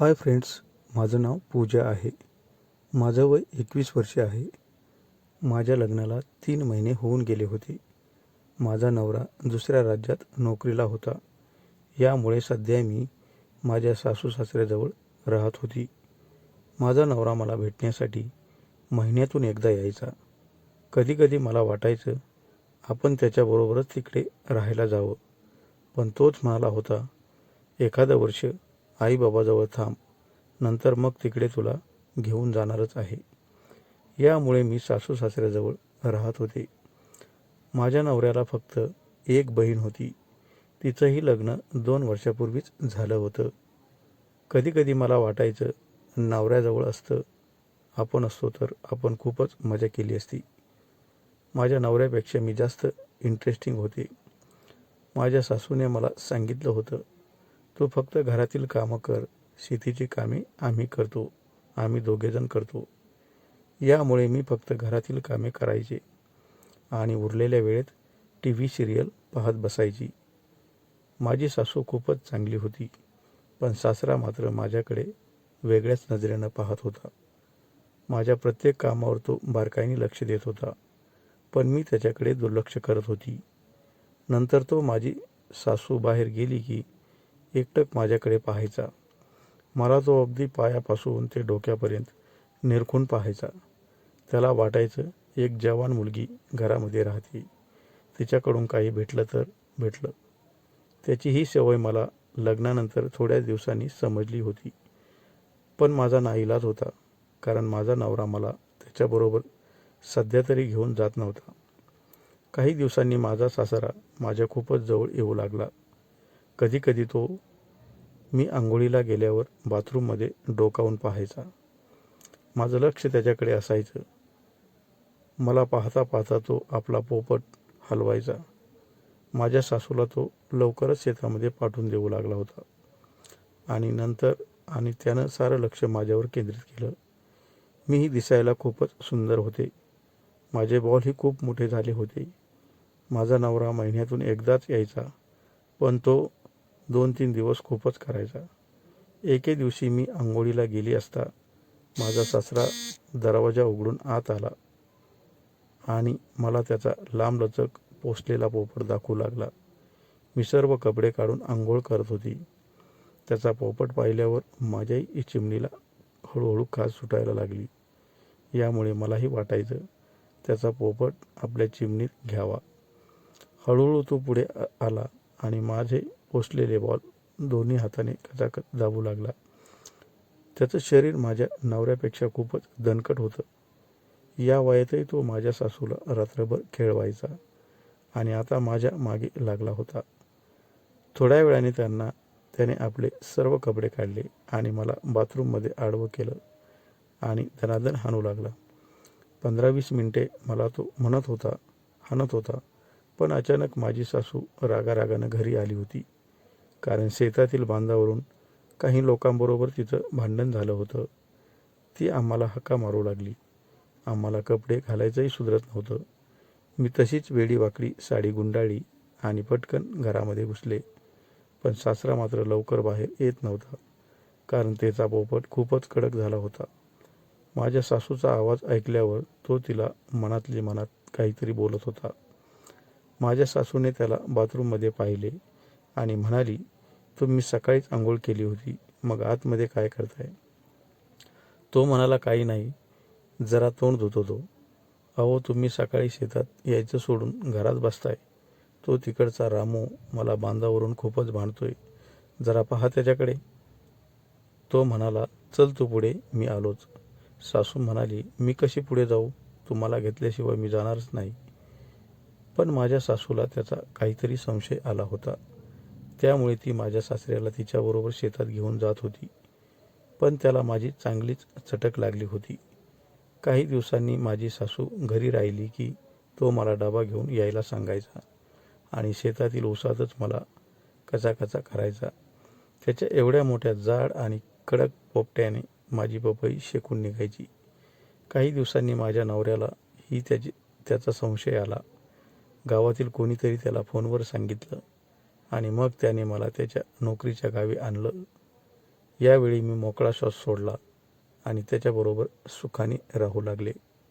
Hi friends माझं नाव पूजा आहे. माझं वय एकवीस वर्षे आहे. माझ्या लग्नाला तीन महिने होऊन गेले होते. माझा नवरा दुसऱ्या राज्यात नोकरीला होता. यामुळे सध्या मी माझ्या सासू सासऱ्याजवळ राहत होती. माझा नवरा मला भेटण्यासाठी महिन्यातून एकदा यायचा. कधीकधी मला वाटायचं आपण त्याच्याबरोबरच तिकडे राहायला जावं. पण तोच म्हणाला होता एखादं वर्ष आईबाबाजवळ थांब. नंतर मग तिकडे तुला घेऊन जाणारच आहे. यामुळे मी सासू सासऱ्याजवळ राहत होते. माझ्या नवऱ्याला फक्त एक बहीण होती. तिचंही लग्न दोन वर्षापूर्वीच झालं होतं. कधीकधी मला वाटायचं नवऱ्याजवळ असतं. आपण असतो तर आपण खूपच मजा केली असती. माझ्या नवऱ्यापेक्षा मी जास्त इंटरेस्टिंग होते. माझ्या सासूने मला सांगितलं होतं तू फक्त घरातील कामं कर शेतीची कामे आम्ही करतो आम्ही दोघेजण करतो. यामुळे मी फक्त घरातील कामे करायचे आणि उरलेल्या वेळेत टी व्ही सिरियल पाहत बसायची. माझी सासू खूपच चांगली होती पण सासरा मात्र माझ्याकडे वेगळ्याच नजरेनं पाहत होता. माझ्या प्रत्येक कामावर तो बारकाईने लक्ष देत होता पण मी त्याच्याकडे दुर्लक्ष करत होती. नंतर तो माझी सासू बाहेर गेली की एकटक माझ्याकडे पाहायचा. मला तो अगदी पायापासून ते डोक्यापर्यंत निरखून पाहायचा. त्याला वाटायचं एक जवान मुलगी घरामध्ये राहते. तिच्याकडून काही भेटलं तर भेटलं. त्याची ही सवय मला लग्नानंतर थोड्या दिवसांनी समजली होती. पण माझा नाईलाज होता कारण माझा नवरा मला त्याच्याबरोबर सध्या तरी घेऊन जात नव्हता. काही दिवसांनी माझा सासरा माझ्या खूपच जवळ येऊ लागला. कधीकधी तो मी आंघोळीला गेल्यावर बाथरूममध्ये डोकावून पाहायचा. माझं लक्ष त्याच्याकडे असायचं. मला पाहता पाहता तो आपला पोपट हलवायचा. माझ्या सासूला तो लवकरच शेतामध्ये पाठवून देऊ लागला होता. आणि नंतर आणि त्यानं सारं लक्ष माझ्यावर केंद्रित केलं. मीही दिसायला खूपच सुंदर होते. माझे बॉलही खूप मोठे झाले होते. माझा नवरा महिन्यातून एकदाच यायचा. पण तो दोन तीन दिवस खूपच करायचा. एके दिवशी मी आंघोळीला गेली असता माझा सासरा दरवाजा उघडून आत आला आणि मला त्याचा लांबलचक पोसलेला पोपट दाखवू लागला. मी सर्व कपडे काढून आंघोळ करत होती. त्याचा पोपट पाहिल्यावर माझ्याही चिमणीला हळूहळू खास सुटायला लागली. यामुळे मलाही वाटायचं त्याचा पोपट आपल्या चिमणीत घ्यावा. हळूहळू तो पुढे आला आणि माझे पोचलेले बॉल दोन्ही हाताने कचाकच दाबू लागला. त्याचं शरीर माझ्या नवऱ्यापेक्षा खूपच दणकट होतं. या वयातही तो माझ्या सासूला रात्रभर खेळवायचा आणि आता माझ्या मागे लागला होता. थोड्या वेळाने त्यांना त्याने आपले सर्व कपडे काढले आणि मला बाथरूममध्ये आडवं केलं आणि धनादन हाणू लागला. पंधरा वीस मिनिटे मला तो म्हणत होता हाणत होता पण अचानक माझी सासू रागारागानं घरी आली होती. कारण शेतातील बांधावरून काही लोकांबरोबर तिचं भांडण झालं होतं. ती आम्हाला हक्का मारू लागली. आम्हाला कपडे घालायचंही सुधरत नव्हतं. मी तशीच वेडी वाकडी साडी गुंडाळी आणि पटकन घरामध्ये घुसले. पण सासरा मात्र लवकर बाहेर येत नव्हता कारण त्याचा पोपट खूपच कडक झाला होता. माझ्या सासूचा आवाज ऐकल्यावर तो तिला मनातली मनात काहीतरी बोलत होता. माझ्या सासूने त्याला बाथरूममध्ये पाहिले. आणि म्हणाली तुम्ही सकाळीच आंघोळ केली होती मग आतमध्ये काय करताय? तो म्हणाला काही नाही जरा तोंड धुतो तो अहो तुम्ही सकाळी शेतात यायचं सोडून घरात बसताय. तो तिकडचा रामू मला बांधावरून खूपच भांडतोय. जरा पहा त्याच्याकडे. तो म्हणाला चल तू पुढे मी आलोच. सासू म्हणाली मी कशी पुढे जाऊ? तुम्हाला घेतल्याशिवाय मी जाणारच नाही. पण माझ्या सासूला त्याचा काहीतरी संशय आला होता. त्यामुळे ती माझ्या सासऱ्याला तिच्याबरोबर शेतात घेऊन जात होती. पण त्याला माझी चांगलीच चटक लागली होती. काही दिवसांनी माझी सासू घरी राहिली की तो मला डबा घेऊन यायला सांगायचा आणि शेतातील ऊसातच मला कचाकचा करायचा. त्याच्या एवढ्या मोठ्या जाड आणि कडक पोपट्याने माझी पपई शेकून निघायची. काही दिवसांनी माझ्या नवऱ्याला ही त्याची त्याचा संशय आला. गावातील कोणीतरी त्याला फोनवर सांगितलं. आणि मग त्याने मला त्याच्या नोकरीच्या गावी आणलं. यावेळी मी मोकळा श्वास सोडला आणि त्याच्याबरोबर सुखाने राहू लागले.